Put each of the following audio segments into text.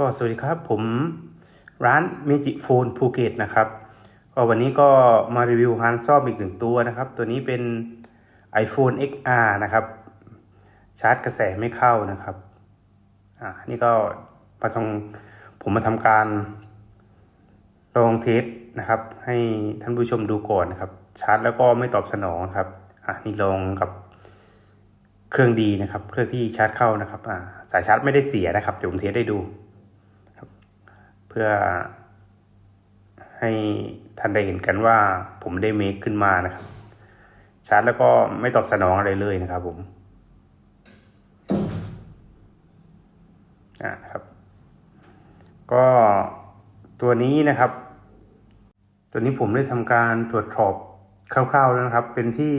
ก็สวัสดีครับผมร้าน Magic Phone ภูเก็ตนะครับก็วันนี้ก็มารีวิวฮานซ่อมอีกหนึ่งตัวนะครับ ตัวนี้เป็น iPhone XR นะครับ ชาร์จกระแสไม่เข้านะครับอ่านี่ก็มาทำผมมาทำการลองเทสนะครับ ให้ท่านผู้ชมดูก่อนนะครับ ชาร์จแล้วก็ไม่ตอบสนองครับอะนี่ลองกับเครื่องดีนะครับ เครื่องที่ชาร์จเข้านะครับอ่าสายชาร์จไม่ได้เสียนะครับเดี๋ยวผมเทสให้ดู เพื่อให้ท่านได้เห็นกันว่าผมได้เมคขึ้นมานะครับ ชาร์จแล้วก็ไม่ตอบสนองอะไรเลยนะครับผมอ่าครับ ก็ตัวนี้นะครับ ตัวนี้ผมได้ทำการตรวจสอบคร่าวๆแล้วนะครับ เป็นที่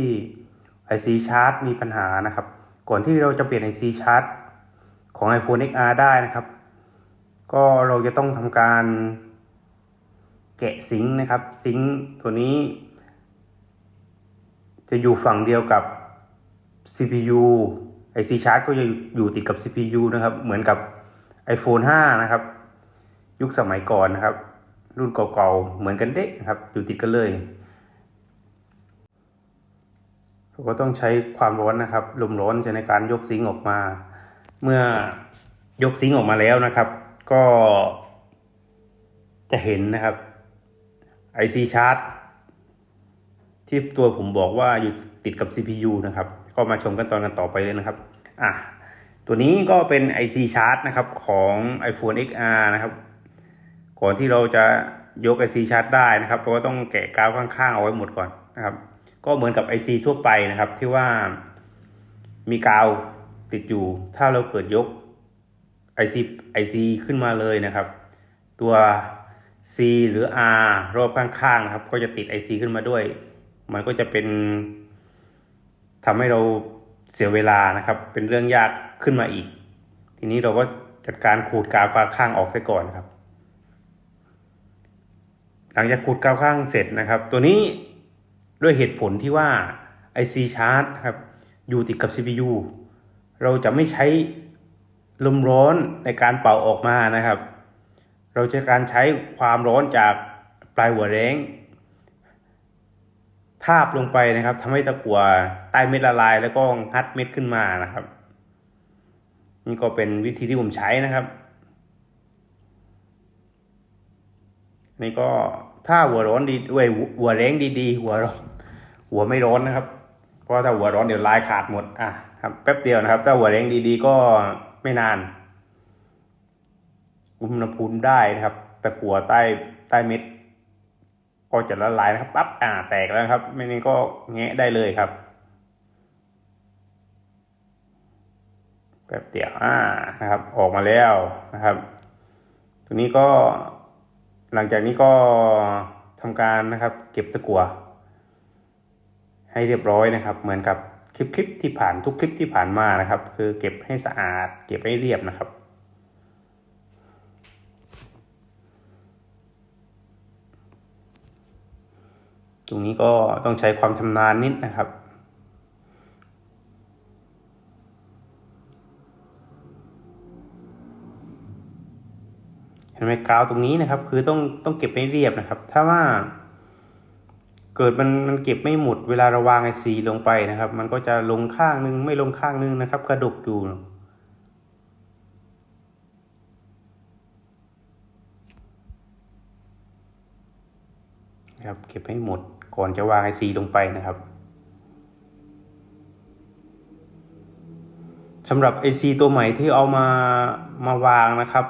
IC Chart มีปัญหานะครับ ก่อนที่เราจะเปลี่ยน IC Chart ของ iPhone XR ได้นะครับ ก็เราจะต้องทำการแกะซิงค์นะครับ ซิงค์ตัวนี้ จะอยู่ฝั่งเดียวกับ CPU IC Chart ก็จะอยู่ติดกับ CPU นะครับ เหมือนกับ iPhone 5 นะครับ ยุคสมัยก่อนนะครับ รุ่นเก่าๆ เหมือนกันเด็กนะครับ อยู่ติดกันเลยเราก็ต้องใช้ความร้อนนะครับลมร้อนจะในการยกซิงค์ออกมา เมื่อยกซิงค์ออกมาแล้วนะครับ ก็จะเห็นนะครับ IC chart ที่ตัวผมบอกว่าอยู่ติดกับ CPU นะครับ ก็มาชมกันตอนกันต่อไปเลยนะครับ อะ ตัวนี้ก็เป็น IC chart นะครับของ iPhone XR นะครับ ก่อนที่เราจะยก IC chart ได้นะครับเราก็ต้องแกะกาวข้างๆเอาไว้หมดก่อนนะครับ ก็เหมือนกับ IC ทั่วไปนะครับที่ว่ามีกาวติดอยู่ ถ้าเราเกิดยก IC IC ขึ้นมาเลยนะครับ ตัว C หรือ R รอบข้างๆนะครับ ก็จะติด IC ขึ้นมาด้วย มันก็จะเป็นทำให้เราเสียเวลานะครับ เป็นเรื่องยากขึ้นมาอีก ทีนี้เราก็จัดการขูดกาวข้างออกซะก่อนครับ หลังจากขูดกาวข้างเสร็จนะครับ ตัวนี้ด้วยเหตุผลที่ว่า IC chart ครับอยู่ติดกับ CPU เราจะไม่ใช้ ลมร้อนในการเป่าออกมานะครับ เราจะการใช้ความร้อนจากปลายหัวแรงทาบลงไปนะครับทำให้ตะกั่วใต้เม็ดละลาย แล้วก็งัดเม็ดขึ้นมานะครับ นี่ก็เป็นวิธีที่ผมใช้นะครับ นี่ก็ถ้าหัวร้อนดีเว้ยหัวแรงดีๆ หัวร้อนหัวไม่ร้อนนะครับ เพราะถ้าหัวร้อนเดี๋ยวลายขาดหมดอะครับแป๊บเดียวนะครับ ถ้าหัวแรงดีๆก็ ไม่นาน อุณหภูมิได้นะครับ ตะกั่วใต้ใต้เม็ด ก็จะละลายนะครับปั๊บอ่าแตกแล้วครับ ไม่นี้ก็แงะได้เลยครับแป๊บเดียวอ่านะครับ ออกมาแล้วนะครับ ตัวนี้ก็หลังจากนี้ก็ทำการนะครับ เก็บตะกั่วให้เรียบร้อยนะครับ เหมือนกับ คลิปคลิปที่ผ่านทุกคลิปที่ผ่านมานะครับ คือเก็บให้สะอาด เก็บให้เรียบนะครับ ตรงนี้ก็ต้องใช้ความชำนาญนิดนะครับเห็นไหมกาวตรงนี้นะครับ คือต้องต้องเก็บให้เรียบนะครับ ถ้าว่า เกิดมันมันเก็บไม่หมดเวลาเราวางไอซีลงไปนะครับ มันก็จะลงข้างนึงไม่ลงข้างนึงนะครับ กระดกอยู่ครับเก็บให้หมดก่อนจะวางไอซีลงไปนะครับสำหรับ IC ตัวใหม่ที่เอามามาวางนะครับ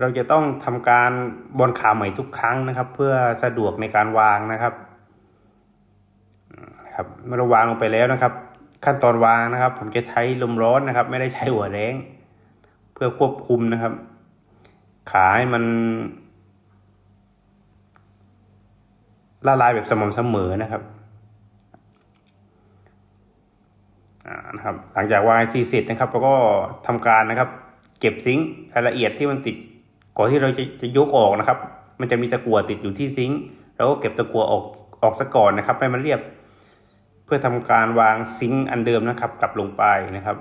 เราจะต้องทำการบนขาใหม่ทุกครั้งนะครับ เพื่อสะดวกในการวางนะครับครับเมื่อเราวางลงไปแล้วนะครับ ขั้นตอนวางนะครับ ผมจะใช้ลมร้อนนะครับ ไม่ได้ใช้หัวแรงเพื่อควบคุมนะครับ ขาให้มันละลายแบบสม่ำเสมอนะครับอ่านะครับ หลังจากวางซีเสร็จนะครับเราก็ทำการนะครับ เก็บซิงค์รายละเอียดที่มันติด ก่อนที่เราจะจะยกออกนะครับ มันจะมีตะกั่วติดอยู่ที่ซิงค์เราก็เก็บตะกั่วออกออกซะก่อนนะครับให้มันเรียบ เพื่อทำการวางซิงค์อันเดิมนะครับ กลับลงไปนะครับ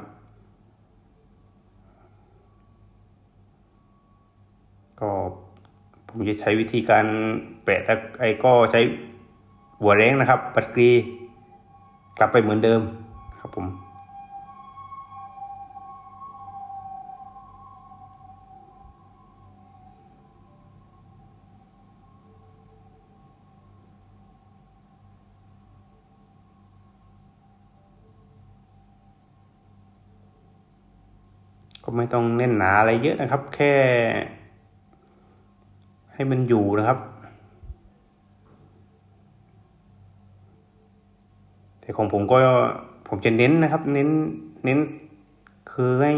ก็ผมจะใช้วิธีการแปะตะไอ้ก็ใช้หัวแรงนะครับ ปัดกรี กลับไปเหมือนเดิมครับผม ก็ไม่ต้องเน้นหนาอะไรเยอะนะครับ แค่ ให้มันอยู่นะครับ แต่ของผมก็ผมจะเน้นนะครับ เน้นเน้นคือให้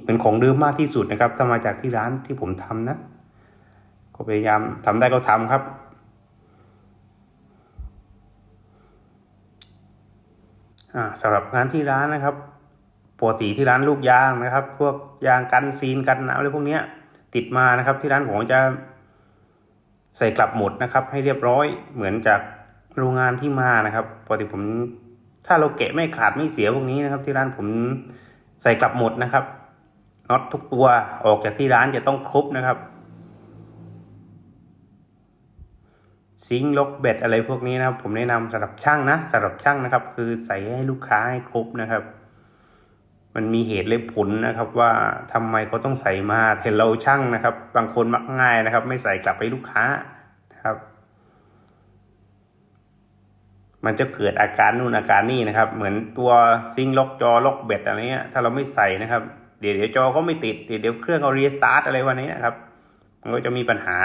เหมือนของเดิมมากที่สุดนะครับ ถ้ามาจากที่ร้านที่ผมทำนะ ก็พยายามทำได้ก็ทำครับอ่าสำหรับงานที่ร้านนะครับ ปกติที่ร้านลูกยางนะครับ พวกยางกันซีนกันหนาวอะไรพวกเนี้ย ติดมานะครับ ที่ร้านผมจะใส่กลับหมดนะครับ ให้เรียบร้อยเหมือนจากโรงงานที่มานะครับปกติผมถ้าเราแกะไม่ขาดไม่เสียพวกนี้นะครับ ที่ร้านผมใส่กลับหมดนะครับน็อตทุกตัวออกจากที่ร้านจะต้องครบนะครับ ซิงล็อกเบ็ดอะไรพวกนี้นะครับ ผมแนะนำสำหรับช่างนะสำหรับช่างนะครับ คือใส่ให้ลูกค้าให้ครบนะครับ มันมีเหตุและผลนะครับว่าทำไมเขาต้องใส่มาเห็นเราช่างนะครับ บางคนมักง่ายนะครับ ไม่ใส่กลับไปลูกค้านะครับ มันจะเกิดอาการนู่นอาการนี่นะครับ เหมือนตัวซิงค์ล็อกจอล็อกเบ็ดอะไรเงี้ยถ้าเราไม่ใส่นะครับ เดี๋ยวเดี๋ยวจอก็ไม่ติดเดี๋ยวเดี๋ยวเครื่องเอาเรียสตาร์ทอะไรวันนี้นะครับ มันก็จะมีปัญหา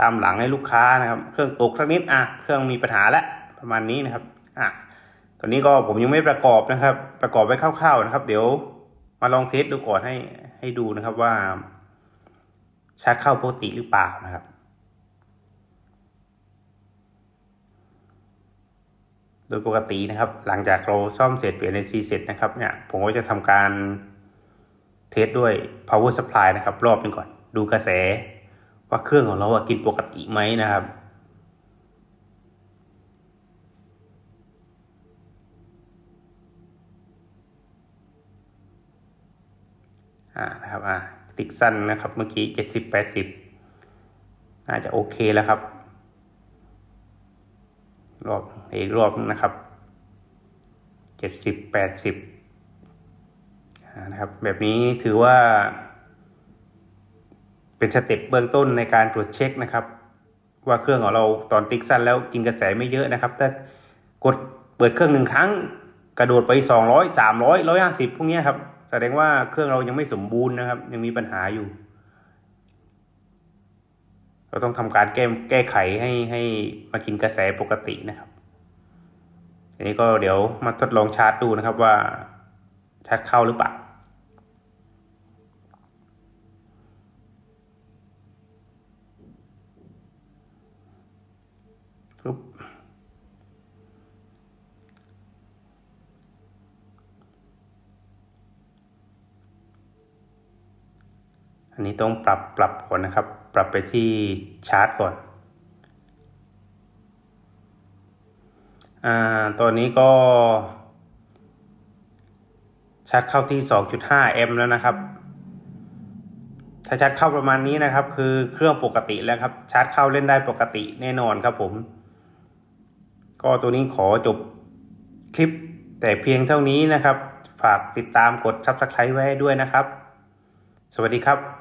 ตามหลังให้ลูกค้านะครับ เครื่องตกสักนิดอะเครื่องมีปัญหาแล้วประมาณนี้นะครับอะ ตอนนี้ก็ผมยังไม่ประกอบนะครับ ประกอบไว้คร่าวๆนะครับ เดี๋ยวมาลองเทสดูก่อนให้ให้ดูนะครับว่าชาร์จเข้าปกติหรือเปล่านะครับ โดยปกตินะครับ หลังจากเราซ่อมเสร็จเปลี่ยนในซีเสร็จนะครับเนี่ยผมก็จะทำการเทสด้วย power supply นะครับ รอบนึงก่อน ดูกระแสว่าเครื่องของเราอะกินปกติไหมนะครับ อ่านะครับอ่าติ๊กสั้นนะครับเมื่อกี้เจ็ดสิบแปดสิบน่าจะโอเคแล้วครับ รอบอีกรอบนึงนะครับเจ็ดสิบแปดสิบนะครับแบบนี้ถือว่า เป็นสเต็ปเบื้องต้นในการตรวจเช็คนะครับ ว่าเครื่องของเราตอนติ๊กสั้นแล้วกินกระแสไม่เยอะนะครับ ถ้ากดเปิดเครื่องหนึ่งครั้ง กระโดดไปสองร้อยสามร้อยร้อยห้าสิบพวกนี้ครับ แสดงว่าเครื่องเรายังไม่สมบูรณ์นะครับ ยังมีปัญหาอยู่ เราต้องทำการแก้แก้ไขให้ให้มากินกระแสปกตินะครับอันนี้ก็เดี๋ยวมาทดลองชาร์จดูนะครับว่าชาร์จเข้าหรือเปล่า อันนี้ต้องปรับปรับก่อนนะครับ ปรับไปที่ชาร์จก่อนอ่าตอนนี้ก็ชาร์จเข้าที่ 2.5แอมป์แล้วนะครับ ถ้าชาร์จเข้าประมาณนี้นะครับ คือเครื่องปกติแล้วครับ ชาร์จเข้าเล่นได้ปกติแน่นอนครับผม ก็ตัวนี้ขอจบคลิปแต่เพียงเท่านี้นะครับ ฝากติดตามกด Subscribe ไว้ด้วยนะครับ สวัสดีครับ